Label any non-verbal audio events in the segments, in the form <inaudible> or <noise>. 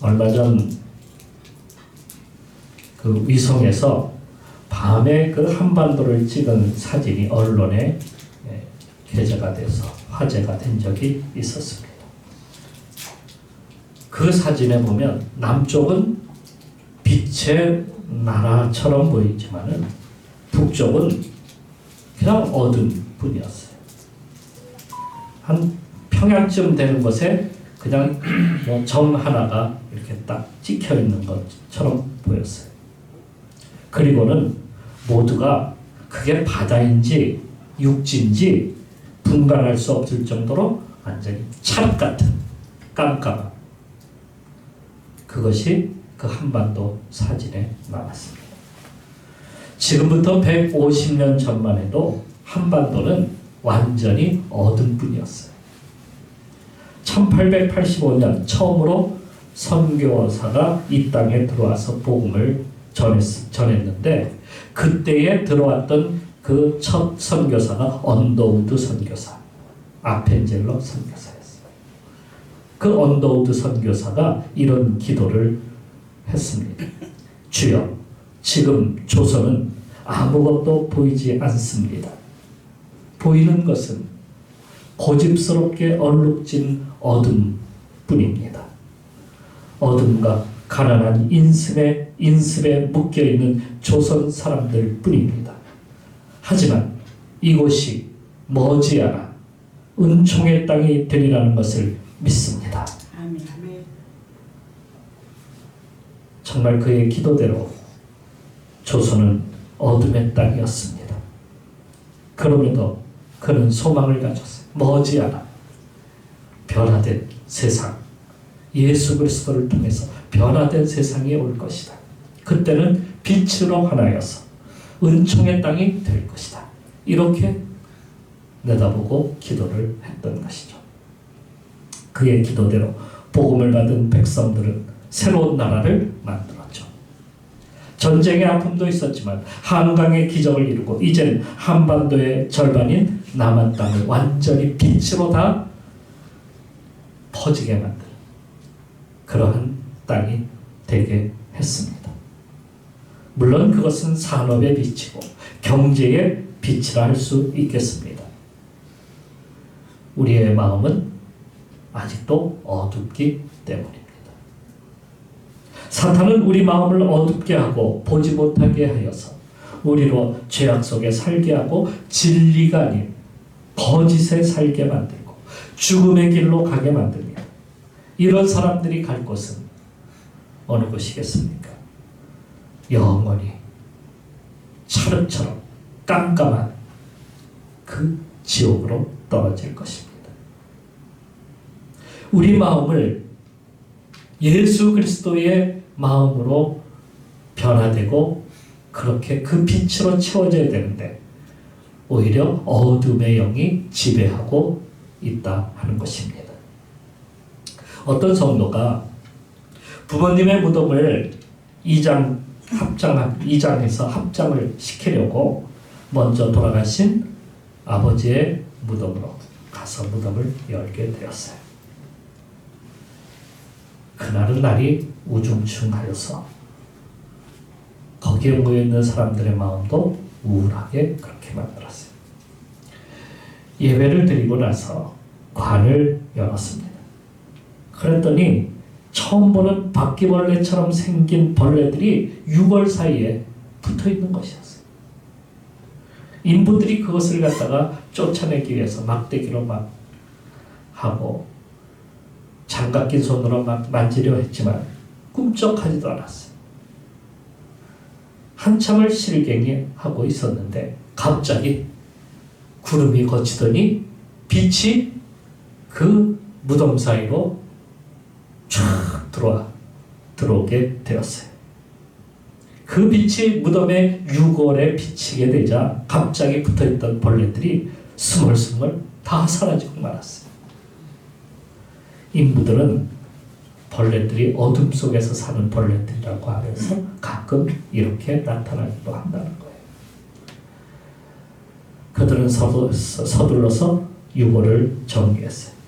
얼마 전 그 위성에서 밤에 그 한반도를 찍은 사진이 언론에 예, 게재가 돼서 화제가 된 적이 있었습니다. 그 사진에 보면 남쪽은 빛의 나라처럼 보이지만은 북쪽은 그냥 어둠 뿐이었어요. 한 평양쯤 되는 곳에 그냥 <clears throat> 뭐 점 하나가 이렇게 딱 찍혀 있는 것처럼 보였어요. 그리고는 모두가 그게 바다인지 육지인지 분간할 수 없을 정도로 완전히 찰 같은 깜깜함. 그것이 그 한반도 사진에 남았습니다. 지금부터 150년 전만 해도 한반도는 완전히 어둠뿐이었어요. 1885년 처음으로 선교사가 이 땅에 들어와서 복음을 전했, 전했는데 그때에 들어왔던 그 첫 선교사가 언더우드 선교사, 아펜젤러 선교사였어요. 그 언더우드 선교사가 이런 기도를 했습니다. 주여, 지금 조선은 아무것도 보이지 않습니다. 보이는 것은 고집스럽게 얼룩진 어둠 뿐입니다. 어둠과 가난한 인습에 인습에 묶여 있는 조선 사람들 뿐입니다. 하지만 이곳이 머지않아 은총의 땅이 되리라는 것을 믿습니다. 정말 그의 기도대로 조선은 어둠의 땅이었습니다. 그럼에도 그는 소망을 가졌어요. 머지않아 변화된 세상, 예수 그리스도를 통해서 변화된 세상이 올 것이다. 그때는 빛으로 하나여서 은총의 땅이 될 것이다. 이렇게 내다보고 기도를 했던 것이죠. 그의 기도대로 복음을 받은 백성들은 새로운 나라를 만들었죠. 전쟁의 아픔도 있었지만 한강의 기적을 이루고 이젠 한반도의 절반인 남한 땅을 완전히 빛으로 다 퍼지게 만든 그러한 땅이 되게 했습니다. 물론 그것은 산업의 빛이고 경제의 빛이라 할 수 있겠습니다. 우리의 마음은 아직도 어둡기 때문입니다. 사탄은 우리 마음을 어둡게 하고 보지 못하게 하여서 우리로 죄악 속에 살게 하고 진리가 아닌 거짓에 살게 만들고 죽음의 길로 가게 만듭니다. 이런 사람들이 갈 곳은 어느 곳이겠습니까? 영원히 찰흙처럼 깜깜한 그 지옥으로 떨어질 것입니다. 우리 마음을 예수 그리스도의 마음으로 변화되고 그렇게 그 빛으로 채워져야 되는데 오히려 어둠의 영이 지배하고 있다 하는 것입니다. 어떤 성도가 부모님의 무덤을 이장 합장 이장해서 합장을 시키려고 먼저 돌아가신 아버지의 무덤으로 가서 무덤을 열게 되었어요. 그날은 날이 우중충하여서 거기에 모여 있는 사람들의 마음도 우울하게 그렇게 만들었어요. 예배를 드리고 나서 관을 열었습니다. 그랬더니 처음 보는 바퀴벌레처럼 생긴 벌레들이 6월 사이에 붙어 있는 것이었어요. 인부들이 그것을 갖다가 쫓아내기 위해서 막대기로 막 하고 장갑 낀 손으로 막 만지려 했지만 꿈쩍하지도 않았어요. 한참을 실갱이 하고 있었는데 갑자기 구름이 거치더니 빛이 그 무덤 사이로 쫙 들어와 들어오게 되었어요. 그 빛이 무덤의 유골에 비치게 되자 갑자기 붙어있던 벌레들이 스멀스멀 다 사라지고 말았어요. 인부들은 벌레들이 어둠 속에서 사는 벌레들이라고 하면서 가끔 이렇게 나타나기도 한다는 거예요. 그들은 서둘러서 유골을 정리했어요.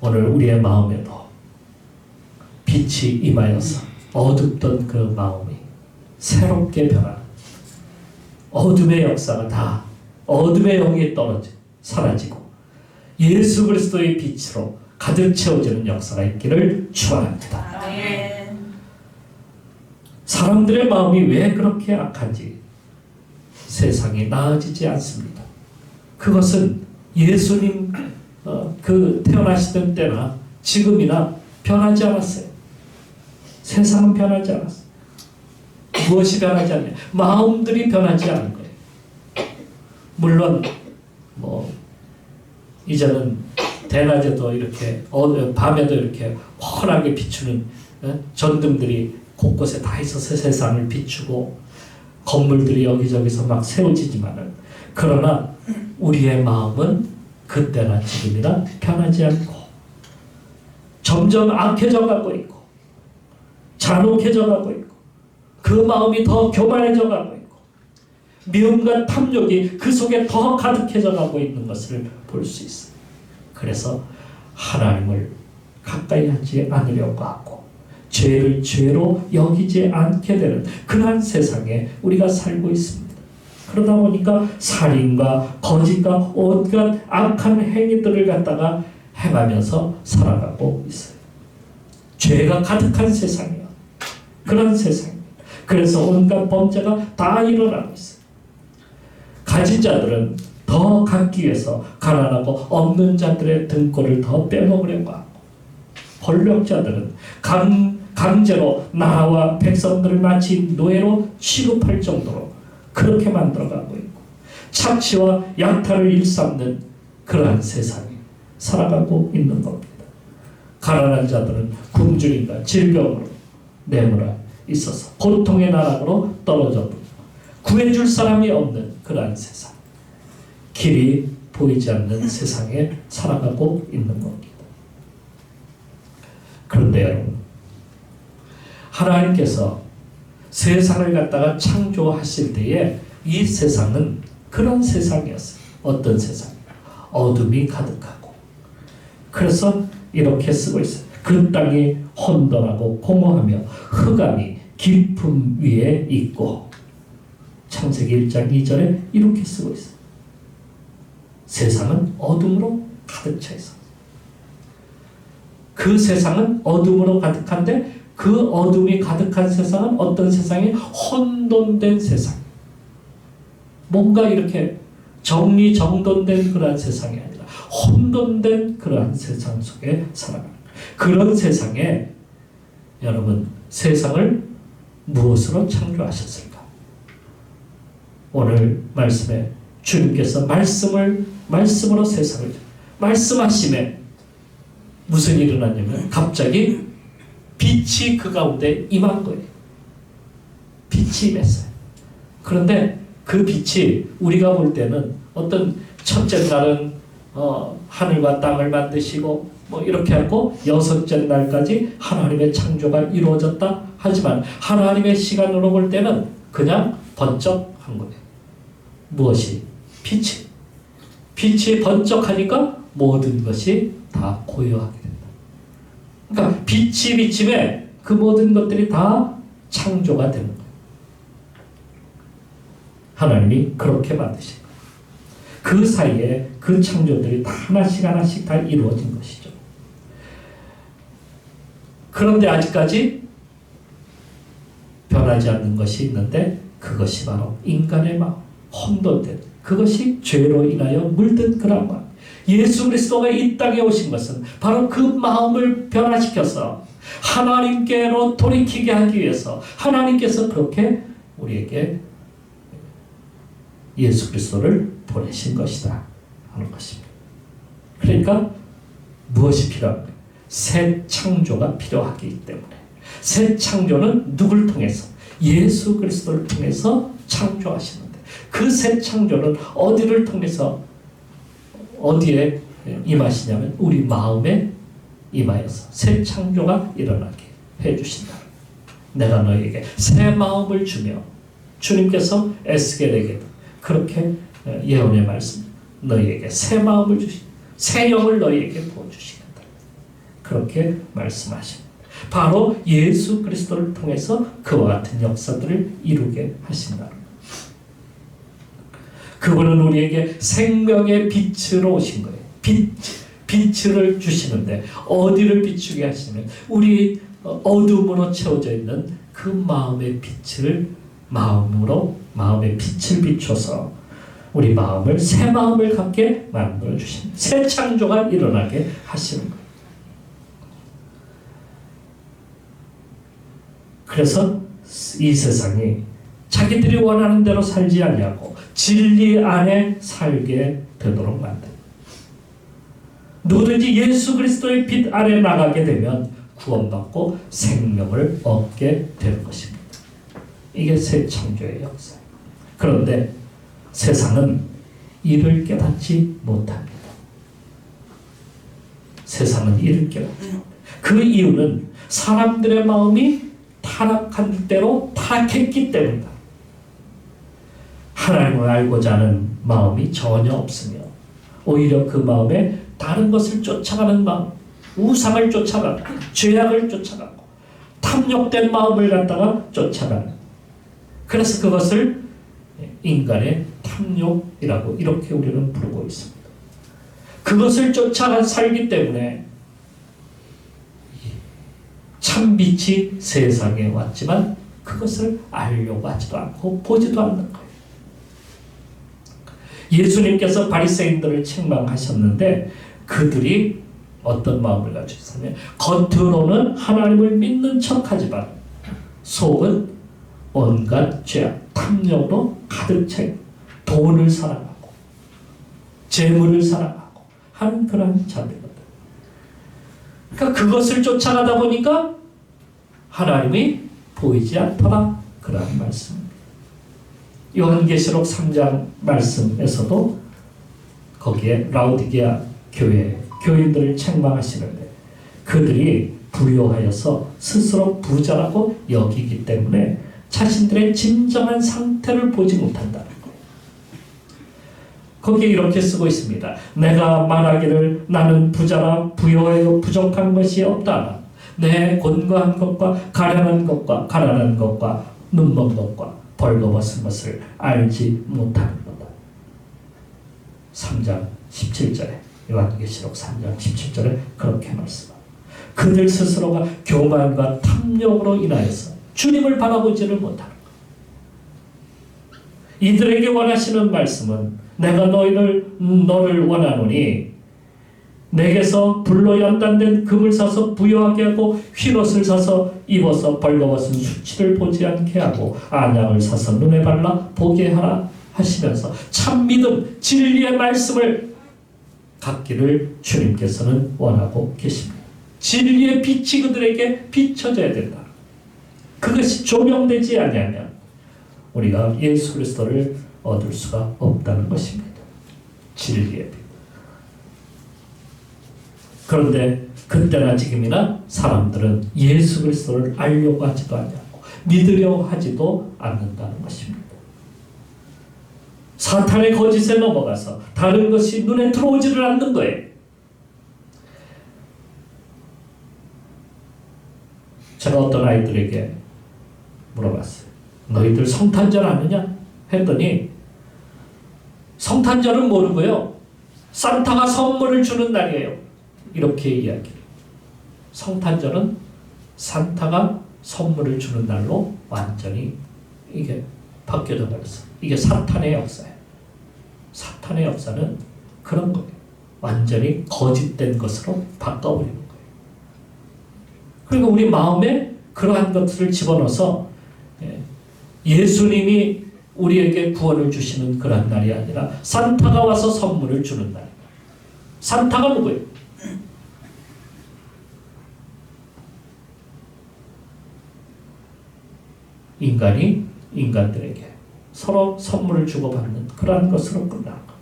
오늘 우리의 마음에도 빛이 임하여서 어둡던 그 마음이 새롭게 변한 어둠의 역사가 다 어둠의 영이 떨어져 사라지고 예수 그리스도의 빛으로 가득 채워지는 역사가 있기를 축원합니다. 아멘. 사람들의 마음이 왜 그렇게 악한지 세상이 나아지지 않습니다. 그것은 예수님 어, 그 태어나시던 때나 지금이나 변하지 않았어요. 세상은 변하지 않았어요. 무엇이 변하지 않냐? 마음들이 변하지 않은 거예요. 물론 뭐 이제는 대낮에도 이렇게 어, 밤에도 이렇게 환하게 비추는 어? 전등들이 곳곳에 다 있어서 세상을 비추고 건물들이 여기저기서 막 세워지지만은 그러나 우리의 마음은 그때나 지금이나 변하지 않고 점점 악해져 가고 있고 잔혹해져 가고 있고 그 마음이 더 교만해져 가고 있고 미움과 탐욕이 그 속에 더 가득해져 가고 있는 것을 볼 수 있어요. 그래서 하나님을 가까이 하지 않으려고 하고 죄를 죄로 여기지 않게 되는 그러한 세상에 우리가 살고 있습니다. 그러다 보니까 살인과 거짓과 온갖 악한 행위들을 갖다가 행하면서 살아가고 있어요. 죄가 가득한 세상이요. 그런 세상입니다. 그래서 온갖 범죄가 다 일어나고 있어요. 가진 자들은 더 갖기 위해서 가난하고 없는 자들의 등골을 더 빼먹으려고 하고 권력자들은 강, 강제로 나라와 백성들을 마치 노예로 취급할 정도로 그렇게 만들어가고 있고 착취와 양탈을 일삼는 그러한 세상에 살아가고 있는 겁니다. 가난한 자들은 굶주림과 질병으로 내몰아 있어서 고통의 나락으로 떨어져 구해줄 사람이 없는 그러한 세상 길이 보이지 않는 세상에 살아가고 있는 겁니다. 그런데 여러분 하나님께서 세상을 갖다가 창조하실 때에 이 세상은 그런 세상이었어요. 어떤 세상? 어둠이 가득하고 그래서 이렇게 쓰고 있어요. 그 땅이 혼돈하고 공허하며 흑암이 깊음 위에 있고 창세기 1장 2절에 이렇게 쓰고 있어요. 세상은 어둠으로 가득 차 있어. 그 세상은 어둠으로 가득한데 그 어둠이 가득한 세상은 어떤 세상이 혼돈된 세상. 뭔가 이렇게 정리 정돈된 그러한 세상이 아니라 혼돈된 그러한 세상 속에 살아가는 그런 세상에 여러분 세상을 무엇으로 창조하셨을까? 오늘 말씀에 주님께서 말씀을 말씀으로 세상을 말씀하심에 무슨 일이 일어났냐면 갑자기 빛이 그 가운데 임한 거예요. 빛이 임했어요. 그런데 그 빛이 우리가 볼 때는 어떤 첫째 날은 어, 하늘과 땅을 만드시고 뭐 이렇게 하고 여섯째 날까지 하나님의 창조가 이루어졌다 하지만 하나님의 시간으로 볼 때는 그냥 번쩍한 거예요. 무엇이? 빛이. 빛이 번쩍하니까 모든 것이 다 고요하게. 그러니까 빛이 비침에 그 모든 것들이 다 창조가 되는 거예요. 하나님이 그렇게 만드신 거예요. 그 사이에 그 창조들이 다 하나씩 하나씩 다 이루어진 것이죠. 그런데 아직까지 변하지 않는 것이 있는데 그것이 바로 인간의 마음, 혼돈된 그것이 죄로 인하여 물든 그런 마음. 예수 그리스도가 이 땅에 오신 것은 바로 그 마음을 변화시켜서 하나님께로 돌이키게 하기 위해서 하나님께서 그렇게 우리에게 예수 그리스도를 보내신 것이다 하는 것입니다. 그러니까 무엇이 필요한가? 새 창조가 필요하기 때문에 새 창조는 누굴 통해서 예수 그리스도를 통해서 창조하시는데 그 새 창조는 어디를 통해서 어디에 임하시냐면 우리 마음에 임하여서 새 창조가 일어나게 해주신다. 내가 너에게 새 마음을 주며 주님께서 에스겔에게 그렇게 예언의 말씀 너희에게 새 마음을 주시 새 영을 너희에게 부어주시겠다. 그렇게 말씀하십니다. 바로 예수 그리스도를 통해서 그와 같은 역사들을 이루게 하신다. 그분은 우리에게 생명의 빛으로 오신 거예요. 빛, 빛을 주시는데 어디를 비추게 하시면 우리 어둠으로 채워져 있는 그 마음의 빛을 마음으로 마음의 빛을 비춰서 우리 마음을 새 마음을 갖게 만들어 주신 새 창조가 일어나게 하시는 거예요. 그래서 이 세상이 자기들이 원하는 대로 살지 아니하고 진리 안에 살게 되도록 만든. 누구든지 예수 그리스도의 빛 아래 나가게 되면 구원받고 생명을 얻게 되는 것입니다. 이게 새 창조의 역사. 그런데 세상은 이를 깨닫지 못합니다. 세상은 이를 못합니다. 그 이유는 사람들의 마음이 타락한 대로 타락했기 때문이다. 하나님을 알고자 하는 마음이 전혀 없으며 오히려 그 마음에 다른 것을 쫓아가는 마음, 우상을 쫓아가고 죄악을 쫓아가고 탐욕된 마음을 갖다가 쫓아가는 그래서 그것을 인간의 탐욕이라고 이렇게 우리는 부르고 있습니다. 그것을 쫓아가 살기 때문에 참 빛이 세상에 왔지만 그것을 알려고 하지도 않고 보지도 않는 거예요. 예수님께서 바리새인들을 책망하셨는데 그들이 어떤 마음을 가지고 있었냐면 겉으로는 하나님을 믿는 척하지만 속은 온갖 죄악, 탐욕으로 가득 차 돈을 사랑하고 재물을 사랑하고 하는 그런 자들거든. 그러니까 그것을 쫓아가다 보니까 하나님이 보이지 않더라 그런 말씀입니다. 요한계시록 3장 말씀에서도 거기에 라우디게아 교회 교인들을 책망하시는데 그들이 부요하여서 스스로 부자라고 여기기 때문에 자신들의 진정한 상태를 보지 못한다는 거예요. 거기에 이렇게 쓰고 있습니다. 내가 말하기를 나는 부자라 부요하여 부족한 것이 없다. 내 곤고한 것과 가련한 것과 가난한 것과 눈먼 것과 벌거벗은 것을 알지 못하는 거다. 3장 17절에 요한계시록 3장 17절에 그렇게 말씀합니다. 그들 스스로가 교만과 탐욕으로 인하여서 주님을 바라보지를 못하는 것. 이들에게 원하시는 말씀은 내가 너희를 너를 원하노니 내게서 불로 연단된 금을 사서 부여하게 하고 흰옷을 사서 입어서 벌거벗은 수치를 보지 않게 하고 안양을 사서 눈에 발라 보게 하라 하시면서 참 믿음 진리의 말씀을 갖기를 주님께서는 원하고 계십니다. 진리의 빛이 그들에게 비춰져야 된다. 그것이 조명되지 아니하면 우리가 예수 그리스도를 얻을 수가 없다는 것입니다. 진리의 빛. 그런데 그때나 지금이나 사람들은 예수 그리스도를 알려고 하지도 않냐고 믿으려 하지도 않는다는 것입니다. 사탄의 거짓에 넘어가서 다른 것이 눈에 들어오지를 않는 거예요. 제가 어떤 아이들에게 물어봤어요. 너희들 성탄절 아느냐? 했더니 성탄절은 모르고요. 산타가 선물을 주는 날이에요. 이렇게 이야기를. 성탄절은 산타가 선물을 주는 날로 완전히 이게 바뀌어져 버렸어. 이게 사탄의 역사예요. 사탄의 역사는 그런 거예요. 완전히 거짓된 것으로 바꿔버리는 거예요. 그러니까 우리 마음에 그러한 것들을 집어넣어서 예, 예수님이 우리에게 구원을 주시는 그런 날이 아니라 산타가 와서 선물을 주는 날. 산타가 누구예요? 인간이 인간들에게 서로 선물을 주고받는 그러한 것으로 끝난 것.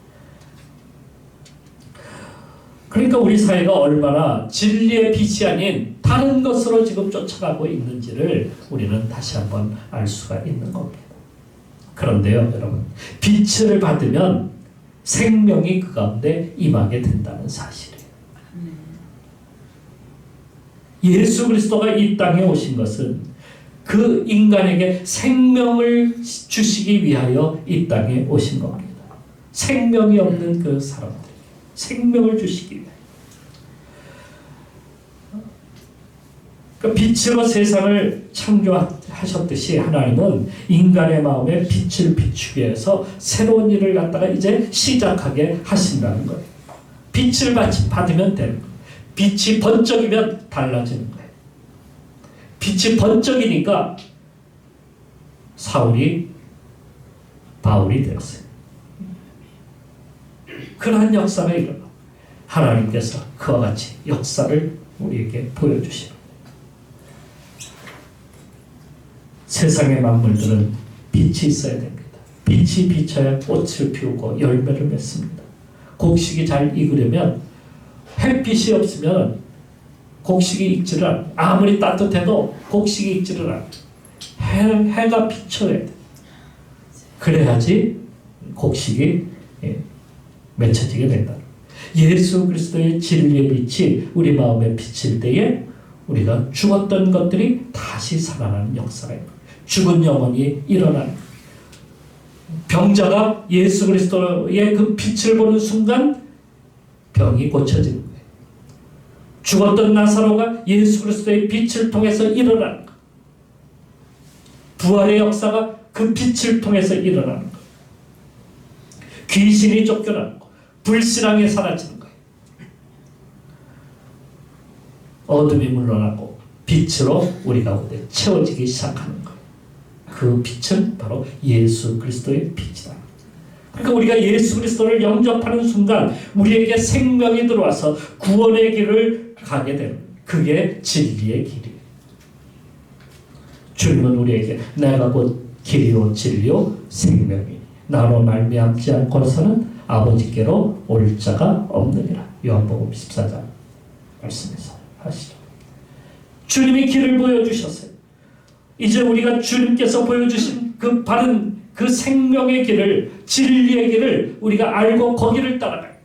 그러니까 우리 사회가 얼마나 진리의 빛이 아닌 다른 것으로 지금 쫓아가고 있는지를 우리는 다시 한번 알 수가 있는 겁니다. 그런데요, 여러분. 빛을 받으면 생명이 그 가운데 임하게 된다는 사실이에요. 예수 그리스도가 이 땅에 오신 것은 그 인간에게 생명을 주시기 위하여 이 땅에 오신 겁니다. 생명이 없는 그 사람들에게 생명을 주시기 위해. 그 빛으로 세상을 창조하셨듯이 하나님은 인간의 마음에 빛을 비추기 위해서 새로운 일을 갖다가 이제 시작하게 하신다는 거예요. 빛을 받- 받으면 되는 거예요. 빛이 번쩍이면 달라지는 거예요. 빛이 번쩍이니까 사울이 바울이 되었어요. 그러한 역사가 일어나 하나님께서 그와 같이 역사를 우리에게 보여주시는 세상의 만물들은 빛이 있어야 됩니다. 빛이 비쳐야 꽃을 피우고 열매를 맺습니다. 곡식이 잘 익으려면 햇빛이 없으면 곡식이 익지를. 아무리 따뜻해도 곡식이 익지를 않아. 해, 해가 비쳐야 돼. 그래야지 곡식이 예, 맺혀지게 된다. 예수 그리스도의 진리의 빛이 우리 마음에 비칠 때에 우리가 죽었던 것들이 다시 살아나는 역사예요. 죽은 영혼이 일어나는. 병자가 예수 그리스도의 그 빛을 보는 순간 병이 고쳐지는. 죽었던 나사로가 예수 그리스도의 빛을 통해서 일어나는 거예요. 부활의 역사가 그 빛을 통해서 일어나는 거예요. 귀신이 쫓겨나는 거, 불신앙이 사라지는. 어둠이 물러나고 빛으로 우리 가운데 채워지기 시작하는 거예요. 그 빛은 바로 예수 그리스도의 빛이다. 그러니까 우리가 예수 그리스도를 영접하는 순간 우리에게 생명이 들어와서 구원의 길을 가게 되는 그게 진리의 길이에요. 주님은 우리에게 내가 곧 길이요 진리요 생명이 나로 말미암지 않고서는 아버지께로 올 자가 없느니라. 요한복음 14장 말씀에서 하시죠. 주님이 길을 보여주셨어요. 이제 우리가 주님께서 보여주신 그 바른 그 생명의 길을 진리의 길을 우리가 알고 거기를 따라가야 돼.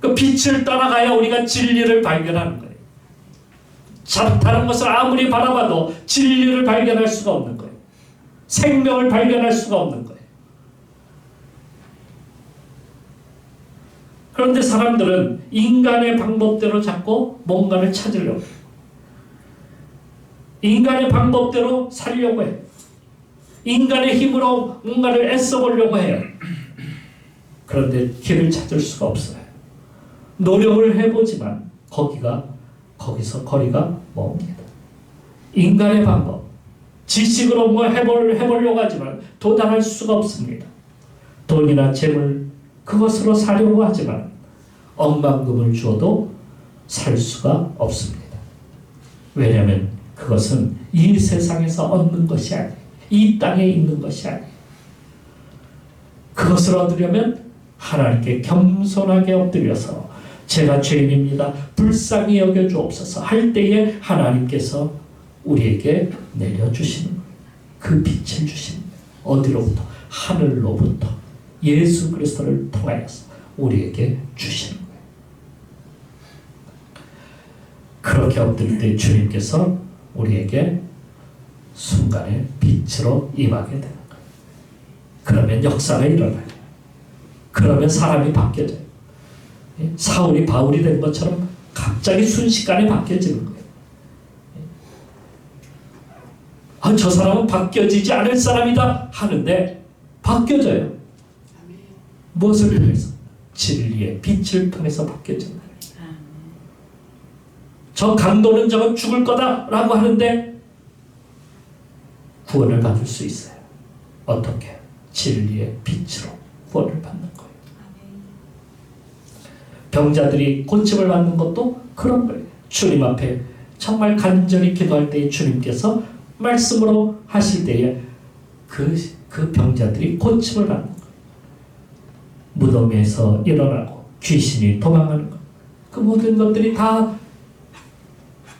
그 빛을 따라가야 우리가 진리를 발견하는 거예요. 자, 다른 것을 아무리 바라봐도 진리를 발견할 수가 없는 거예요. 생명을 발견할 수가 없는 거예요. 그런데 사람들은 인간의 방법대로 자꾸 뭔가를 찾으려고 해요. 인간의 방법대로 살려고 해요. 인간의 힘으로 뭔가를 애써보려고 해요. 그런데 길을 찾을 수가 없어요. 노력을 해보지만 거기가 거기서 거리가 멉니다. 인간의 방법, 지식으로 뭐 해볼, 해보려고 하지만 도달할 수가 없습니다. 돈이나 재물 그것으로 사려고 하지만 억만금을 주어도 살 수가 없습니다. 왜냐하면 그것은 이 세상에서 얻는 것이 아니에요. 이 땅에 있는 것이 아니에요. 그것을 얻으려면 하나님께 겸손하게 엎드려서 제가 죄인입니다. 불쌍히 여겨 주옵소서 할 때에 하나님께서 우리에게 내려주시는. 그 빛을 거예요. 어디로부터? 하늘로부터 예수 그리스도를 통하여서 우리에게 주시는. 그렇게 엎드릴 때 주님께서 우리에게 순간에 빛으로 임하게 되는 거예요. 그러면 역사가 일어나요. 그러면 사람이 바뀌어져요. 예? 사울이 바울이 된 것처럼 갑자기 순식간에 바뀌어지는 거예요. 예? 아, 저 사람은 바뀌어지지 않을 사람이다 하는데 바뀌어져요. 무엇을 통해서? 진리의 빛을 통해서 거예요. 저 강도는 저건 죽을 거다라고 하는데 구원을 받을 수 있어요. 어떻게? 진리의 빛으로 구원을 받는 거예요. 병자들이 고침을 받는 것도 그런 거예요. 주님 앞에 정말 간절히 기도할 때에 주님께서 말씀으로 하실 때에 그, 그 병자들이 고침을 받는 거예요. 무덤에서 일어나고 귀신이 도망가는 것. 그 모든 것들이 다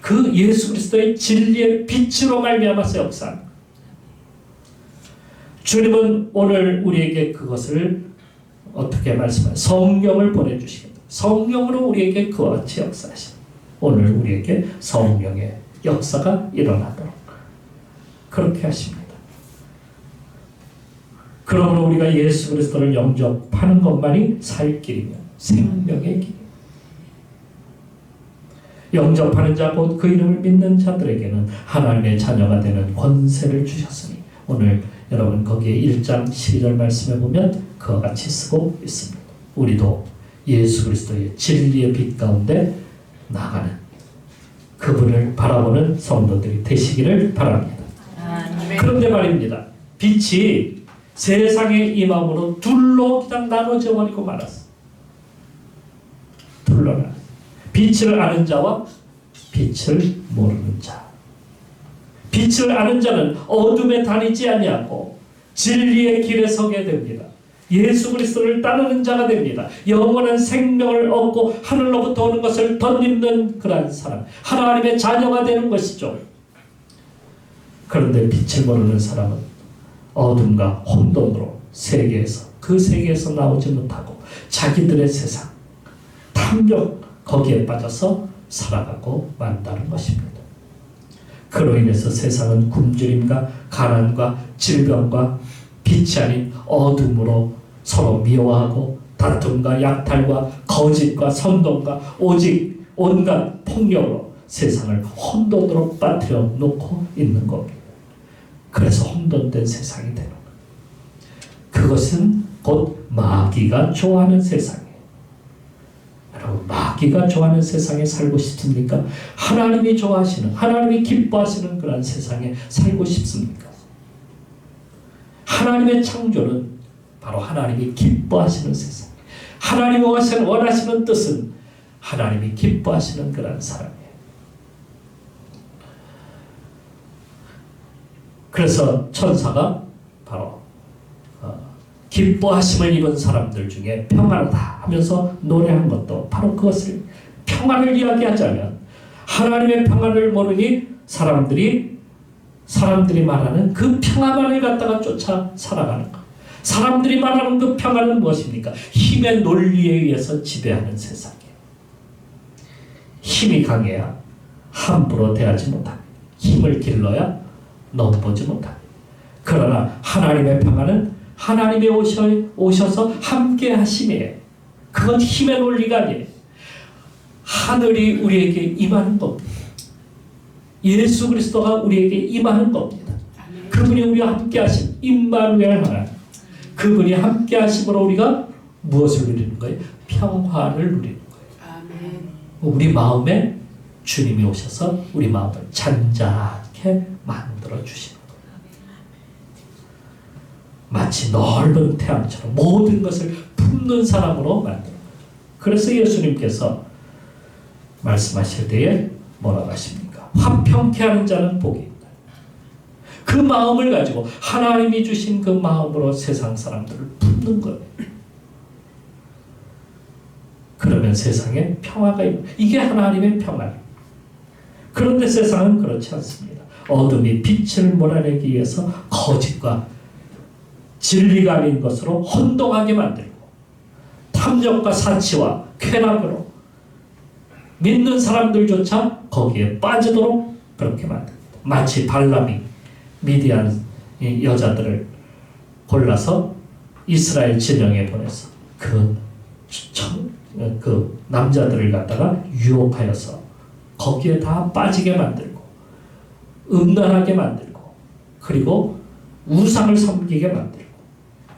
그 예수 그리스도의 진리의 빛으로 말미암아서 역사하는. 주님은 오늘 우리에게 그것을 어떻게 말씀하세요? 성령을 보내주시겠다. 성령으로 우리에게 그와 같이 역사하십니다. 오늘 우리에게 성령의 역사가 일어나도록 그렇게 하십니다. 그러므로 우리가 예수 그리스도를 영접하는 것만이 살 길이며 생명의 길. 영접하는 자 곧 그 이름을 믿는 자들에게는 하나님의 자녀가 되는 권세를 주셨으니 오늘 여러분 거기에 1장 12절 말씀에 보면 그와 같이 쓰고 있습니다. 우리도 예수 그리스도의 진리의 빛 가운데 나가는 그분을 바라보는 성도들이 되시기를 바랍니다. 그런데 말입니다. 빛이 세상에 임함으로 둘로 그냥 나눠져 버리고 말았어. 둘로 나. 빛을 아는 자와 빛을 모르는 자. 빛을 아는 자는 어둠에 다니지 아니하고 진리의 길에 서게 됩니다. 예수 그리스도를 따르는 자가 됩니다. 영원한 생명을 얻고 하늘로부터 오는 것을 덧입는 그러한 사람, 하나님의 자녀가 되는 것이죠. 그런데 빛을 모르는 사람은 어둠과 혼돈으로 세계에서 그 세계에서 나오지 못하고 자기들의 세상, 탐욕 거기에 빠져서 살아가고 만다는 것입니다. 그로 인해서 세상은 굶주림과 가난과 질병과 빛이 아닌 어둠으로 서로 미워하고 다툼과 약탈과 거짓과 선동과 오직 온갖 폭력으로 세상을 혼돈으로 빠뜨려 놓고 있는 겁니다. 그래서 혼돈된 세상이 되는 거예요. 그것은 곧 마귀가 좋아하는 세상이에요. 여러분 마귀가 좋아하는 세상에 살고 싶습니까? 하나님이 좋아하시는 하나님이 기뻐하시는 그런 세상에 살고 싶습니까? 하나님의 창조는 바로 하나님이 기뻐하시는 세상. 하나님이 원하시는 뜻은 하나님이 기뻐하시는 그런 사람이에요. 그래서 천사가 바로 어, 기뻐하심을 입은 사람들 중에 평안하다 하면서 노래한 것도 바로 그것을 평안을 이야기하자면 하나님의 평안을 모르니 사람들이 사람들이 말하는 그 평안만을 갖다가 쫓아 살아가는 것. 사람들이 말하는 그 평안은 무엇입니까? 힘의 논리에 의해서 지배하는 세상이에요. 힘이 강해야 함부로 대하지 못합니다. 힘을 길러야 넘보지 못합니다. 그러나 하나님의 평안은 하나님이 오셔, 오셔서 함께 하심이에요. 그건 힘의 논리가 아니에요. 하늘이 우리에게 임하는 겁니다. 예수 그리스도가 우리에게 임하는 겁니다. 그분이 우리와 함께 하신 임마누엘 하나님. 그분이 함께 하심으로 우리가 무엇을 누리는 거예요? 평화를 누리는 거예요. 우리 마음에 주님이 오셔서 우리 마음을 잔잔하게 만들어 거예요. 마치 넓은 태양처럼 모든 것을 품는 사람으로 거예요. 그래서 예수님께서 말씀하실 때에 뭐라고 하십니까? 화평케 하는 자는 복이 있다. 그 마음을 가지고 하나님이 주신 그 마음으로 세상 사람들을 품는 거예요. 그러면 세상에 평화가 있고 이게 하나님의 평화. 그런데 세상은 그렇지 않습니다. 어둠이 빛을 몰아내기 위해서 거짓과 진리가 아닌 것으로 혼동하게 만들고 탐욕과 사치와 쾌락으로 믿는 사람들조차 거기에 빠지도록 그렇게 만듭니다. 마치 발람이 미디안 여자들을 골라서 이스라엘 진영에 보내서 그, 청, 그 남자들을 갖다가 유혹하여서 거기에 다 빠지게 만들고 음란하게 만들고 그리고 우상을 섬기게 만들고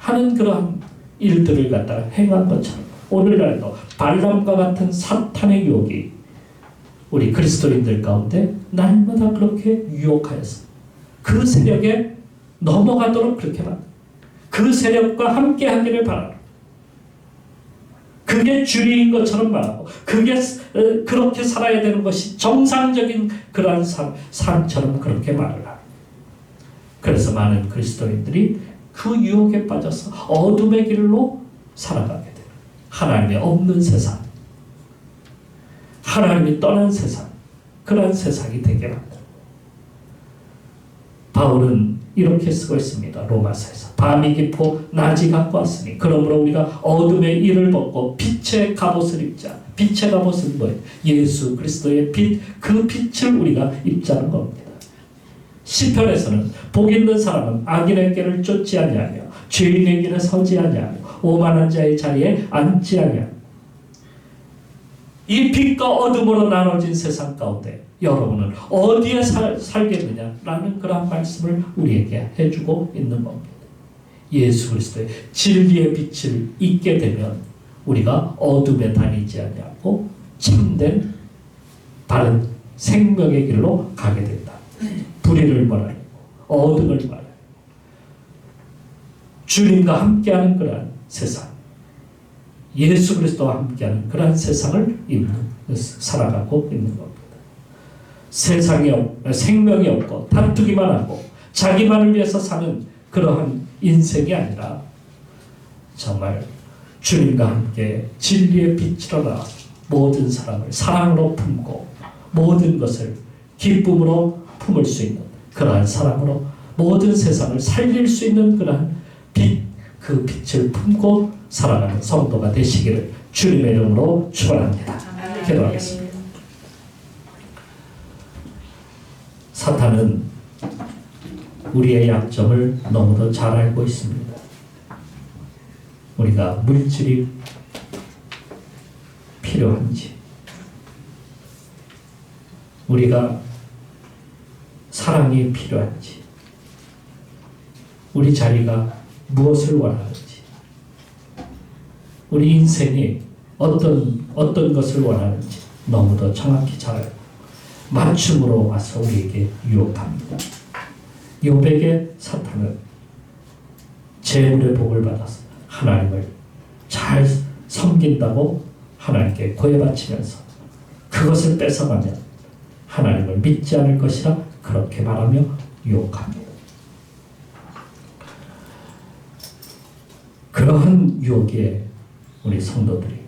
하는 그러한 일들을 갖다가 행한 것처럼 오늘날도 발람과 같은 사탄의 유혹이 우리 그리스도인들 가운데 날마다 그렇게 유혹하여서 그 세력에 넘어가도록 그렇게 만그 세력과 함께 하기를 바랍니다. 그게 주리인 것처럼 말하고 그게 그렇게 살아야 되는 것이 정상적인 그러한 삶, 삶처럼 그렇게 말을 합니다. 그래서 많은 그리스도인들이 그 유혹에 빠져서 어둠의 길로 살아가게 돼요. 하나님의 없는 세상, 하나님이 떠난 세상, 그러한 세상이 되게 만듭니다. 바울은 이렇게 쓰고 있습니다. 로마서에서 밤이 깊고 낮이 가까웠으니 그러므로 우리가 어둠의 일을 벗고 빛의 갑옷을 입자. 빛의 갑옷은 뭐예요? 예수 그리스도의 빛, 그 빛을 우리가 입자는 겁니다. 시편에서는 복 있는 사람은 악인의 길을 쫓지 아니하며 죄인의 길에 서지 아니하며 오만한 자의 자리에 앉지 아니하며 이 빛과 어둠으로 나눠진 세상 가운데 여러분은 어디에 살, 살겠느냐라는 그런 말씀을 우리에게 해주고 있는 겁니다. 예수 그리스도의 진리의 빛을 잊게 되면 우리가 어둠에 다니지 아니하고 참된 바른 생명의 길로 가게 된다. 불의를 말하고 어둠을 말하고 주님과 함께하는 그러한 세상 예수 그리스도와 함께하는 그러한 세상을 입는 살아가고 있는 겁니다. 세상에 없, 생명이 없고 다투기만 하고 자기만을 위해서 사는 그러한 인생이 아니라 정말 주님과 함께 진리의 빛으로 나와 모든 사람을 사랑으로 품고 모든 것을 기쁨으로 품을 수 있는 그러한 사람으로 모든 세상을 살릴 수 있는 그러한 빛, 그 빛을 품고 살아가는 성도가 되시기를 주님의 이름으로 축원합니다. 기도하겠습니다. 사탄은 우리의 약점을 너무도 잘 알고 있습니다. 우리가 물질이 필요한지, 우리가 사랑이 필요한지, 우리 자리가 무엇을 원하는지, 우리 인생이 어떤 어떤 것을 원하는지 너무도 정확히 잘 알고 맞춤으로 와서 우리에게 유혹합니다. 요백의 사탄은 재물의 복을 받아서 하나님을 잘 섬긴다고 하나님께 고해바치면서 그것을 뺏어가면 하나님을 믿지 않을 것이라 그렇게 말하며 유혹합니다. 그러한 유혹에 우리 성도들이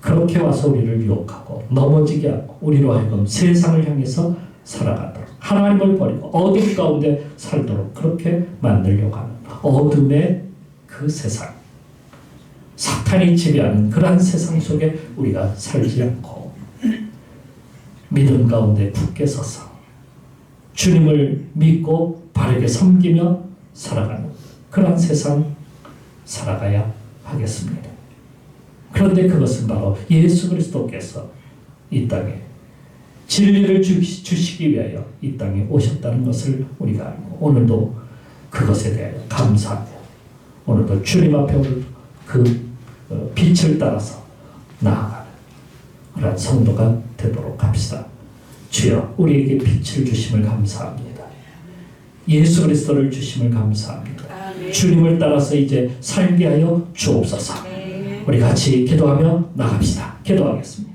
그렇게 와서 우리를 유혹하고 넘어지게 하고 우리로 하여금 세상을 향해서 살아가도록 하나님을 버리고 어둠 가운데 살도록 그렇게 만들려고 하는 어둠의 그 세상 사탄이 지배하는 그러한 세상 속에 우리가 살지 않고 믿음 가운데 굳게 서서 주님을 믿고 바르게 섬기며 살아가는 그러한 세상 살아가야 하겠습니다. 그런데 그것은 바로 예수 그리스도께서 이 땅에 진리를 주시기 위하여 이 땅에 오셨다는 것을 우리가 알고 오늘도 그것에 대하여 감사하며 오늘도 주님 앞에 그 어, 빛을 따라서 나아가는 그런 성도가 되도록 합시다. 주여 우리에게 빛을 주심을 감사합니다. 예수 그리스도를 주심을 감사합니다. 주님을 따라서 이제 살게 하여 주옵소서. 우리 같이 기도하며 나갑시다. 기도하겠습니다.